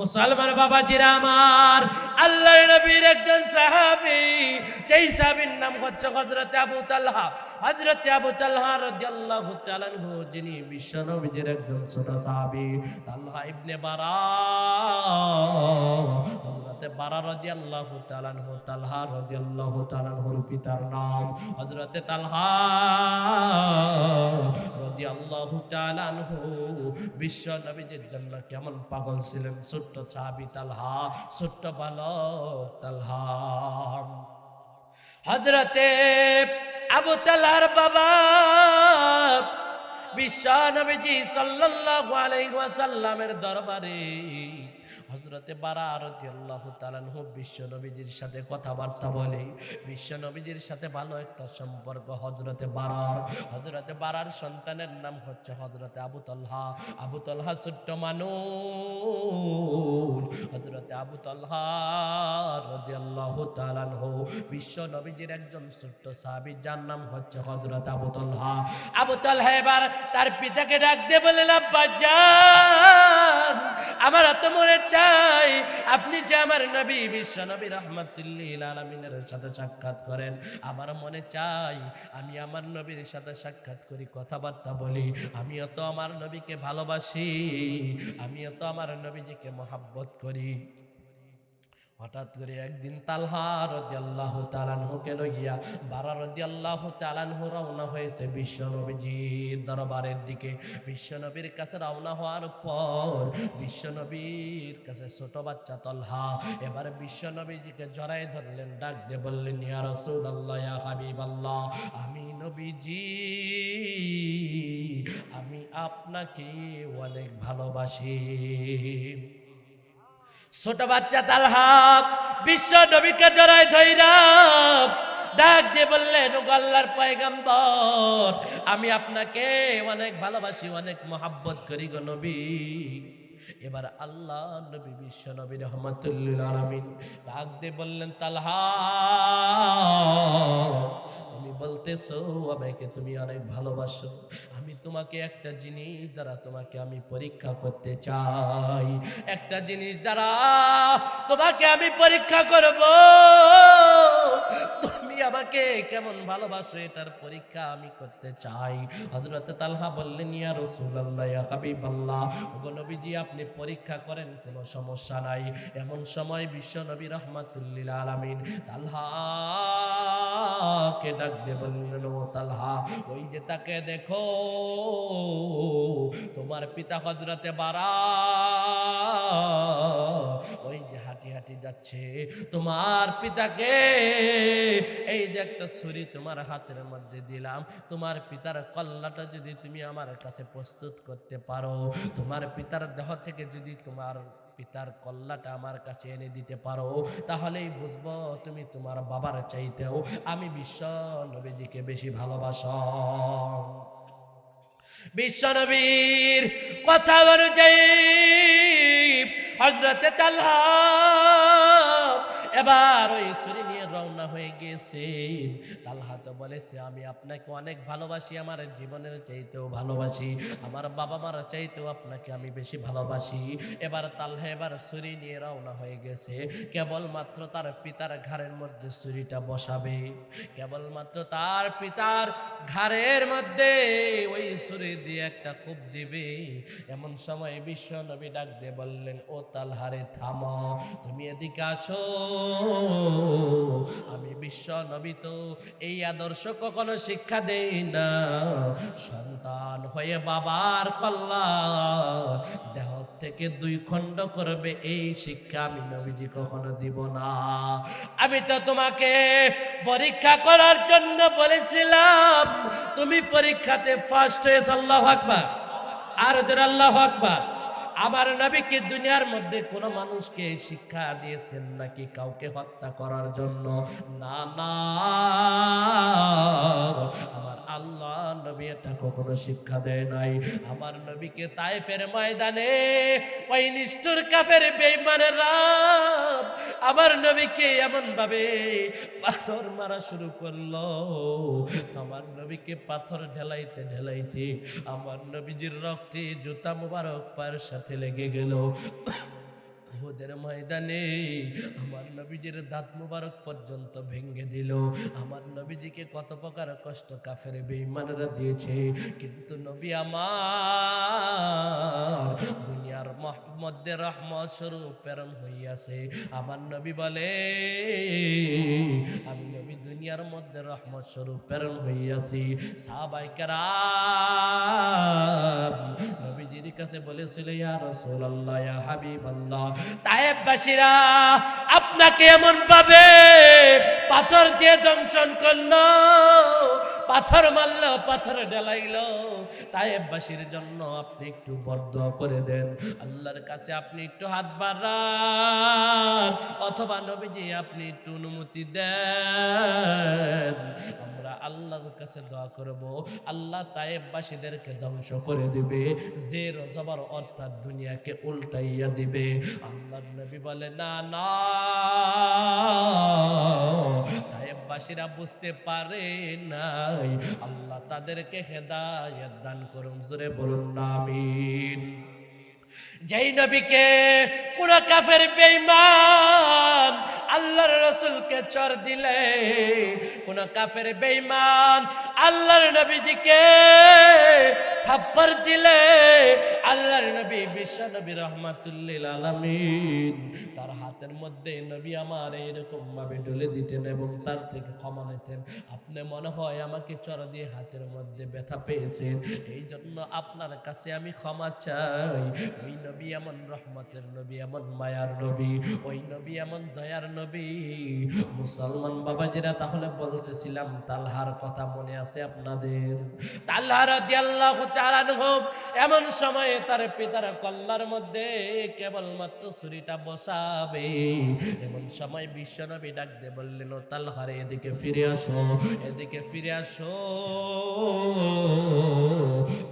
মুসলমান বাবাজিরা আমার, আল্লাহর নবীর একজন সাহাবী, যেই সাহাবীর নাম হচ্ছে হযরত আবু তালহা। হযরত আবু তালহা রাদিয়াল্লাহু তাআলা আনহু, যিনি বিশ্ব নবীর একজন ছোট সাহাবী, তালহা ইবনে বারা। হযরত বারা আনহু, তালহা আনহুর পিতার নাম। হযরত তালহা রাদিয়াল্লাহু তাআলা আনহু, বিশ্ব কেমন পাগল ছিলেন? ছোট্ট সাহাবী তালহা, ছোট্ট বালক তালহা। হযরতে আবু তালহার বাবা, বিশ্ব নবীজি সাল্লাল্লাহু আলাইহি ওয়াসাল্লামের দরবারে হজরতে বারা রাদিয়াল্লাহু তাআলা আনহু বিশ্ব নবীজির সাথে কথাবার্তা বলে। বিশ্ব নবীজির সাথে ভালো একটা সম্পর্ক হজরতে বারার হজরতে বারার সন্তানের নাম হচ্ছে হজরতে আবু তলহা। আবু তলহা ছোট্ট মানুষ। হজরতে আবু তলহা বিশ্ব নবীজির একজন ছোট্ট সাহাবী, যার নাম হচ্ছে হজরত আবু তলহা। আবু তলহা এবার তার পিতাকে ডাক দিয়ে বললেন, আব্বা আমার এত মনে আপনি যে আমার নবী, বিশ্ব নবী রহমতুল্লিল আলমিনের সাথে সাক্ষাৎ করেন, আমার মনে চাই আমি আমার নবীর সাথে সাক্ষাৎ করি, কথাবার্তা বলি। আমিও তো আমার নবীকে ভালোবাসি, আমিও তো আমার নবীজিকে মহাব্বত করি। হঠাৎ করে একদিন তালহা রদিয়াল্লাহু তাআলাহুকে লইয়া বারা রদিয়াল্লাহু তাআলাহু রওনা হয়েছে বিশ্ব নবীজির দরবারের দিকে। বিশ্ব নবীর কাছে রওনা হওয়ার পর বিশ্ব নবীর কাছে ছোট বাচ্চা তলহা এবার বিশ্ব নবীজিকে জড়াই ধরলেন, ডাক দিয়ে বললেন, ইয়া রাসূলুল্লাহ, ইয়া হাবিবাল্লাহ, আমি নবীজি, আমি আপনাকে অনেক ভালোবাসি। ছোট বাচ্চা তালহা বিশ্ব নবীকে জড়াই ধৈরা, ডাক দিয়ে বললেন ও আল্লাহর পয়গাম্বর, আমি আপনাকে অনেক ভালোবাসি, অনেক মহাব্বত করি গো নবী। এবার আল্লাহ, নবী, বিশ্ব নবী, রহমতুল্লিল আলমিন ডাক দিয়ে বললেন তালহা তুমি বলতেছো, আমাকে তুমি অনেক ভালোবাসো। আমি তোমাকে একটা জিনিস দ্বারা তোমাকে আমি পরীক্ষা করতে চাই। একটা জিনিস দ্বারা তোমাকে আমি পরীক্ষা করব। তুমি আমাকে কেমন ভালোবাসো এটার পরীক্ষা আমি করতে চাই। হযরত তালহা বললেন, ইয়া রাসূলুল্লাহ, ইয়া হাবিবাল্লাহ, ওগো নবীজি, আপনি পরীক্ষা করেন, কোনো সমস্যা নাই। এমন সময় বিশ্ব নবী রহমাতুল্লিল আলামিন তালহা কে ডাক বললেন, ও তালহা, ওই যে তাকে দেখো, তোমার পিতা হজরতে বারা, ওই যে হাঁটি হাঁটি যাচ্ছে, তোমার পিতাকে এই যে একটা ছুরি তোমার হাতের মধ্যে দিলাম, তোমার পিতার কল্লাটা যদি তুমি আমার কাছে প্রস্তুত করতে পারো, তোমার পিতার দেহ থেকে যদি তোমার পিতার কল্লাটা আমার কাছে এনে দিতে পারো, তাহলেই বুঝব তুমি তোমার বাবার চাইতেও আমি বিশ্ব নবীজিকে বেশি ভালোবাস। বিশ্ব নবীর কথা অনুযায়ী হজরতে তালহা এবার ওই ছুরি নিয়ে রওনা হয়ে গেছে। তালহা তো বলেছে, আমি আপনাকে অনেক ভালোবাসি, আমার জীবনের চাইতেও ভালোবাসি, আমার বাবা মার চাইতেও আপনাকে আমি বেশি ভালোবাসি। এবার তালহা, এবার ছুরি নিয়ে রওনা হয়ে গেছে। কেবলমাত্র তার পিতার ঘাড়ের মধ্যে ছুরিটা বসাবে। কেবলমাত্র তার পিতার ঘাড়ের মধ্যে ওই ছুরি দিয়ে একটা কূপ দিবে। এমন সময় বিশ্ব নবী ডাক দিয়ে বললেন, ও তালহারে থামো, তুমি এদিকে আসো। আমি বিশ্ব নবী এই আদর্শ কখনো শিক্ষা দেই না। সন্তান হয়ে বাবার কল্লা দেহ থেকে দুই খণ্ড করবে, এই শিক্ষা আমি নবীজি কখনো দিব না। আমি তো তোমাকে পরীক্ষা করার জন্য বলেছিলাম, তুমি পরীক্ষাতে ফার্স্ট হয়েছ, আল্লাহ আকবার। আর জোর আল্লাহ আকবার। আমার নবীকে দুনিয়ার মধ্যে কোনো মানুষকে শিক্ষা দিয়েছেন নাকি কাউকে হত্যা করার জন্য? না না। আল্লাহ নবী এটা কখনো শিক্ষা দেয় নাই। আমার নবীকে তাই তাইফের ময়দানে ওই নিষ্ঠুর কাফের বেইমানের রাম আমার নবীকে এমন ভাবে পাথর মারা শুরু করল। আমার নবীকে পাথর ঢেলাইতে ঢেলাইতে আমার নবীজির রক্তে জুতা মুবারক পায়ের সাথে লেগে গেল। উহুদের ময়দানে আমার নবীজির দাঁত মুবারক পর্যন্ত ভেঙে দিল। আমার নবীজিকে কত প্রকার কষ্ট কাফের বেঈমানরা দিয়েছে। কিন্তু নবী আমার মধ্যে রহমত স্বরূপ প্রেরণ হইয়াছে। আমার নবী বলে, আমি নবী দুনিয়ার মধ্যে রহমত স্বরূপ প্রেরণ হইয়াছি। কেরাম নবীজির কাছে বলেছিল, ইয়া রাসূলুল্লাহ, ইয়া হাবিবাল্লাহ। আপনাকে এমন পাবে পাথর দিয়ে দংশন করল। পাথর মারল, পাথর ডেলাইলো তায়েববাসীর জন্য আপনি একটু বর্দ করে দেন। আল্লাহর কাছে আপনি একটু হাত বাড়ান, অথবা নবীজি আপনি একটু অনুমতি দেন। আমরা আল্লাহর কাছে দোয়া করব। আল্লাহ তায়েববাসীদেরকে ধ্বংস করে দিবে, যে রজবার অর্থাৎ দুনিয়াকে উল্টাইয়া দিবে। আল্লাহর নবী বলে, না না তায়েববাসীরা বুঝতে পারে নাই। আল্লাহ তাদেরকে হেদায়েত দান করুন, জোরে বলুন আমিন। যেই নবীকে কোন কাফের বেঈমান আল্লাহর রসুলকে চর দিলে, কোন কাফের বেঈমান আল্লাহর নবীজিকে থাপ্পর দিলে আল্লাহর নবী, বিশ্ব নবী রহমাতুল্লিল আলামিন। তার হাতের মধ্যে নবী আমার এরকম ভাবে ডলে দিতেন এবং তার থেকে ক্ষমা নিতেন। আপনি মনে হয় আমাকে চর দিয়ে হাতের মধ্যে ব্যথা পেয়েছেন। এই জন্য আপনার কাছে আমি ক্ষমা চাই। ওই নবী এমন রহমতের নবী, এমন মায়ার নবী, ওই নবী এমন দয়ার নবী। মুসলমান বাবাজিরা তাহলে বলতেছিলাম, তালহার কথা মনে আছে আপনাদের? তালহা রাদিয়াল্লাহু তাআলা আনহু এমন সময়ে তার পিতার কল্লার মধ্যে কেবলমাত্র ছুরিটা বসাবে। এমন সময় বিশ্বনবী ডাক দিয়ে বললেন, ও তালহারে, এদিকে ফিরে আসো, এদিকে ফিরে আসো।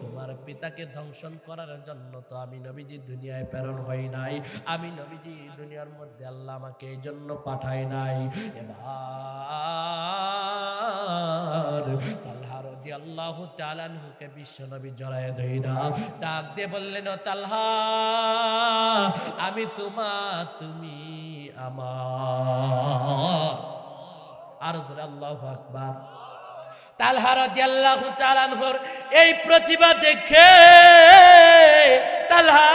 তোমার পিতাকে ধ্বংসন করার জন্য তো আমি নবীজি দুনিয়ায় প্রেরণ হই নাই। আমি নবীজি দুনিয়ার মধ্যে আল্লাহ আমাকে এই জন্য পাঠায় নাই। এবার আনহুকে বিশ্ব নবী জড়ায় ডাক দিয়ে বললেন আমি তোমার তুমি আমার। আর আল্লাহু আকবার। তালহা তাআলা আনহুর এই প্রতিভা দেখে তালহা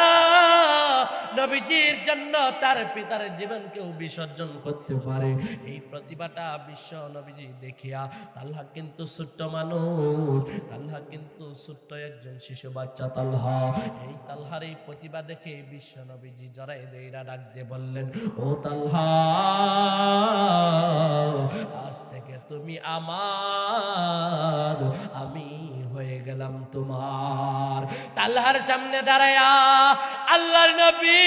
নবীজির জন্য তার পিতার জীবনকেও বিসর্জন করতে পারে। এই প্রতিভাটা বিশ্ব নবীজি দেখিয়া তাল্লাহ কিন্তু ছোট্ট মানুষ তাল্লাহ কিন্তু ছোট্ট একজন শিশু বাচ্চা তালহা। এই তাল্লাহার এই প্রতিভা দেখে বিশ্ব নবীজি জড়াই দেইরা ডাক দিয়ে বললেন, ও তালহা তাল্লাহার সামনে দাঁড়ায়া আল্লাহর নবী,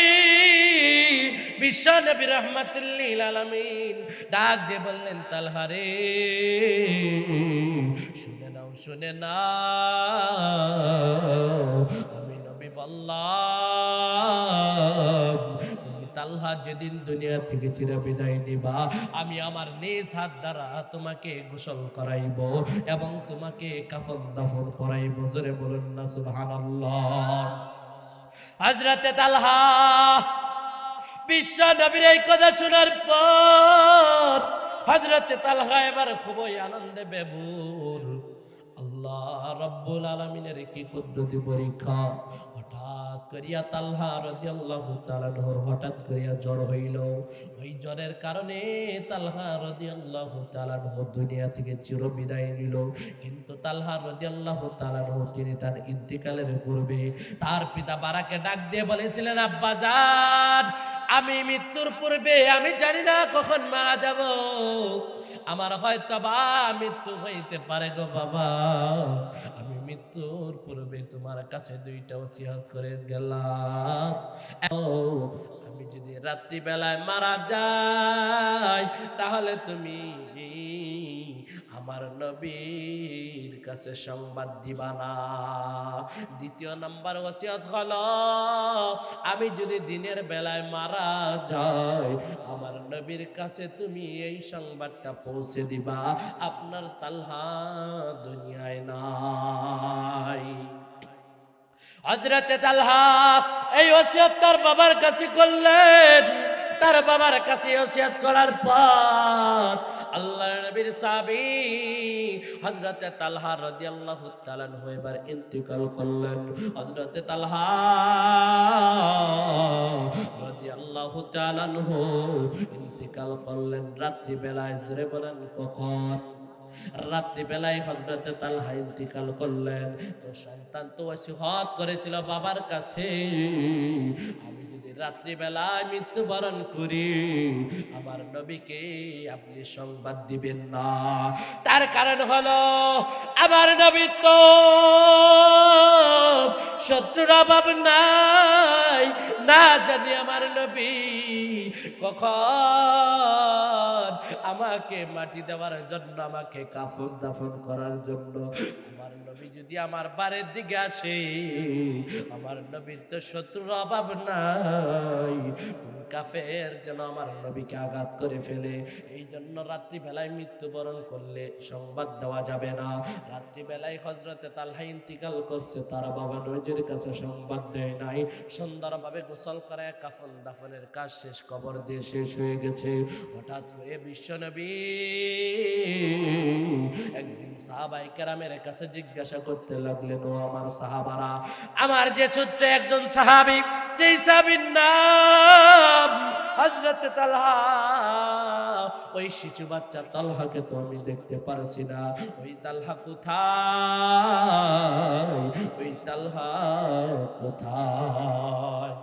বিশ্ব নবী রহমতুল্লিল আলমিন ডাক দিয়ে বললেন তালহারে শুনে নাও, শুনে না আমি নবী তাল্হা যেদিন দুনিয়া থেকে চির বিদায় নিবা, আমি আমার নিজ হাত দ্বারা তোমাকে গোসল করাইব এবং তোমাকে কাফন দাফন করাইব। জোরে বলুন না, সুবহানাল্লাহ। হযরতে তালহা, বিশ্ব নবীর এই কথা শোনার পর হযরতে তালহা এবার খুবই আনন্দে বেবুর। আল্লাহ রব্বুল আলামিনের কি পদ্ধতি পরীক্ষা করিয়া তালহা রাদিয়াল্লাহু তাআলা হঠাৎ করিয়া জ্বর হইল। ওই জ্বরের কারণে দুনিয়া থেকে চির বিদায় নিল। কিন্তু তালহা তিনি তার ইন্তিকালের পূর্বে তার পিতা বারাকে ডাক দিয়ে বলেছিলেন, আব্বা জান, আমি মৃত্যুর পূর্বে, আমি জানি না কখন মারা যাব। আমার হয়তো বা মৃত্যু হইতে পারে গো বাবা। মৃত্যুর পূর্বে তোমার কাছে দুইটা ওসিয়ত করে গেলাম। আমি যদি রাত্রিবেলায় মারা যাই, তাহলে তুমি আমার নবীর কাছে সংবাদ দিবা না। দ্বিতীয় নাম্বার ওসিয়ত হলো, আমি যদি দিনের বেলায় মারা যাই, আমার নবীর কাছে তুমি এই সংবাদটা পৌঁছে দিবা। আপনার তালহা দুনিয়ায় নাই। হজরতে তালহা এই ওসিয়ত তার বাবার কাছে করলেন। তার বাবার কাছে ওসিয়ত করার পর আল্লাহ নবীর সাবি হজরতে তালহা রাদিয়াল্লাহু তাআলা এবার ইন্তিকাল করলেন। হজরতে তালহা রাদিয়াল্লাহু তাআলা ইন্তিকাল করলেন। রাত্রি বেলায় জোরে বলেন, কখন? রাত্রিবেলায় হজরতে তালহা ইন্তিকাল করলেন। তো সন্তান তো ওসিহত করেছিল বাবার কাছে। আমি রাত্রিবেলায় মৃত্যুবরণ করি আমার নবীকে আপনি সংবাদ দিবেন না। তার কারণ হলো, আমার নবী তো শত্রুর অভাব নাই। না জানি আমার নবী কখন আমাকে মাটি দেওয়ার জন্য, আমাকে কাফন দাফন করার জন্য আমার নবী যদি আমার বাড়ির দিকে আসে আমার নবীর তো শত্রুর অভাব নাই। কাফের যেন আমার নবীকে আঘাত করে ফেলে। এই জন্য রাত্রিবেলায় মৃত্যুবরণ করলে সংবাদ দেওয়া যাবে না। রাত্রিবেলায় হজরতে তালহা ইন্তিকাল করছে, তারা বাবা নজরের কাছে সংবাদ দেয় নাই। সুন্দরভাবে গোসল করে কাফন দাফনের কাজ শেষ, কবর দিয়ে শেষ হয়ে গেছে। হঠাৎ করে বিশ্বনবী একদিন সাহাবাই কেরামের কাছে জিজ্ঞাসা করতে লাগলেন, ও আমার সাহাবারা, আমার যে ছোট্ট একজন সাহাবি, যেই সাহাবির নাম হজরত তালহা, ওই শিশু বাচ্চা তালহাকে তো আমি দেখতে পারছি না। ওই তালহা কোথায়? ওই তালহা কোথায়?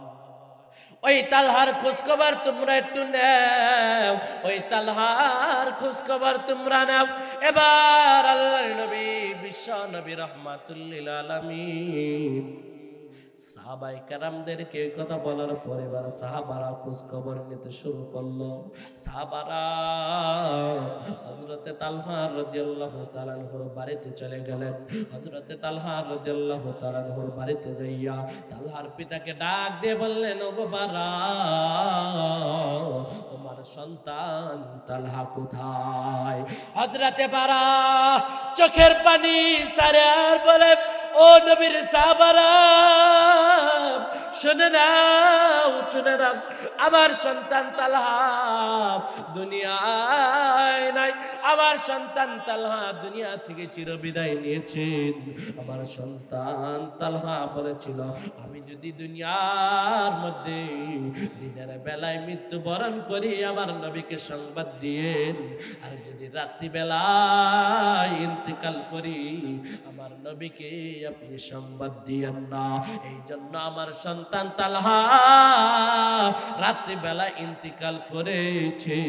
ওই তালহার খোঁজখবর তোমরা একটু নাও। ওই তালহার খোঁজখবর তোমরা নাও। এবার আল্লাহ নবী, বিশ্ব নবী রহমাতুল্লিল আলামিন সাহাবাই কারামদেরকে এই কথা বলার পরে এবার সাহাবারা খোঁজ খবর নিতে শুরু করল। সাহাবারা হজরতে তালহা রাদিয়াল্লাহু তাআলা বাড়িতে চলে গেলেন। হজরতে তালহা রাদিয়াল্লাহু তাআলা আনহুর বাড়িতে যাইয়া তালহার পিতাকে ডাক দিয়ে বললেন, ওগো বারা, তোমার সন্তান তালহা কোথায়? হজরতে বারা চোখের পানি সারে আর বলে ও নবীর সাহাবারা শুনে নাও আমার সন্তান তালহা দুনিয়ায় নাই। আমার সন্তান তালহা দুনিয়া থেকে চিরবিদায় নিয়েছেন। আমার সন্তান তালহা বলেছিল, আমি যদি দুনিয়ার মধ্যে দিনের বেলায় মৃত্যুবরণ করি, আমার নবীকে সংবাদ দিয়েন। আর যদি রাত্রিবেলায় ইন্তেকাল করি, আমার নবীকে আপনি সংবাদ দিয়েন না। এই জন্য আমার সন্তান তালহা রাত্রিবেলা ইন্তিকাল করেছে।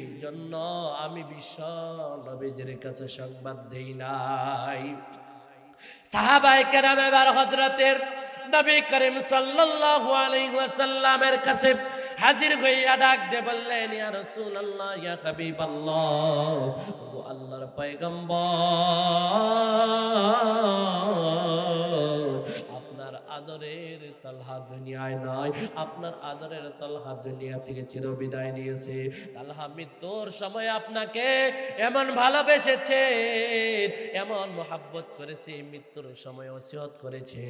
এই জন্য আমি বিশ্ব নবীজের কাছে সংবাদ দেই নাই। সাহাবাই কেরাম এবার হজরতের নবী করিম সাল্লাল্লাহু আলাইহি ওয়াসাল্লামের কাছে হাজির হইয়া ডাক দে বললেন, ইয়া রাসূলুল্লাহ, ইয়া হাবিবাল্লাহ, ও আল্লাহর পয়গম্বর আদরের তালহা দুনিয়ায় নয় আপনার আদরের তালহা দুনিয়া থেকে চিরবিদায় নিয়েছে। তালহা মৃত্যুর সময় আপনাকে এমন ভালোবেসেছে, এমন মোহাব্বত করেছে, মৃত্যুর সময় ওসিয়ত করেছে।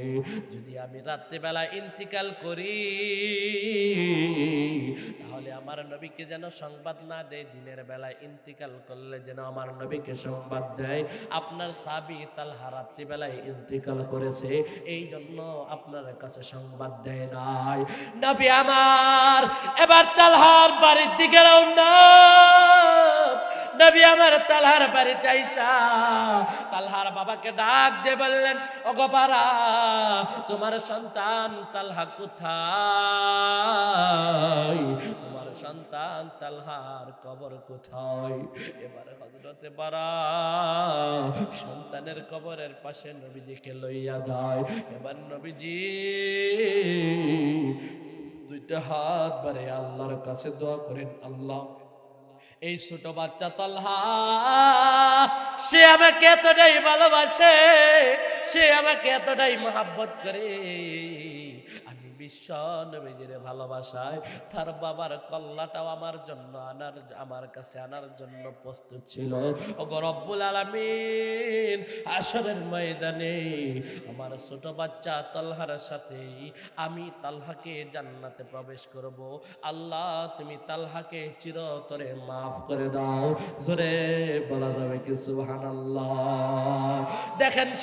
যদি আমি রাত্রিবেলা ইন্তিকাল করি তাহলে আমার নবীকে যেন সংবাদ না দেয়, দিনের বেলায় ইন্তিকাল করলে যেন আমার নবীকে সংবাদ দেয়। আপনার সাবি তালহা রাত্রিবেলায় ইন্তিকাল করেছে, এই জন্য আপনার কাছে সংবাদ দেয় নাই। নবী আমার, এবার তালহার বাড়ির দিকে নবী আমার তালহার বাড়িতে আইসা, তালহার বাবাকে ডাক দিয়ে বললেন অগপারা তোমার সন্তান তালহা কোথায়? সন্তান তালহার কবর কোথায়? এবারে হজরতে পারা সন্তানের কবরের পাশে নবীজিকে লইয়া যায়। এবার নবীজি দুইটা হাত বাড়ে আল্লাহর কাছে দোয়া করেন, আল্লাহ, এই ছোট বাচ্চা তলহা, সে আমাকে এতটাই ভালোবাসে, সে আমাকে এতটাই মহাব্বত করে। বিশ্ব নবীজির ভালোবাসায়। তার বাবার কল্লাটাও আমার জন্য আনার, আমার কাছে আনার জন্য প্রস্তুত ছিল। ও রব্বুল আলামিন আসরের ময়দানে আমার ছোট বাচ্চা তালহার সাথে আমি তালহাকে জান্নাতে প্রবেশ করব। আল্লাহ, তুমি তালহাকে চিরতরে মাফ করে দাও। জোরে বলা যাবে কি সুবহানাল্লাহ। দেখেন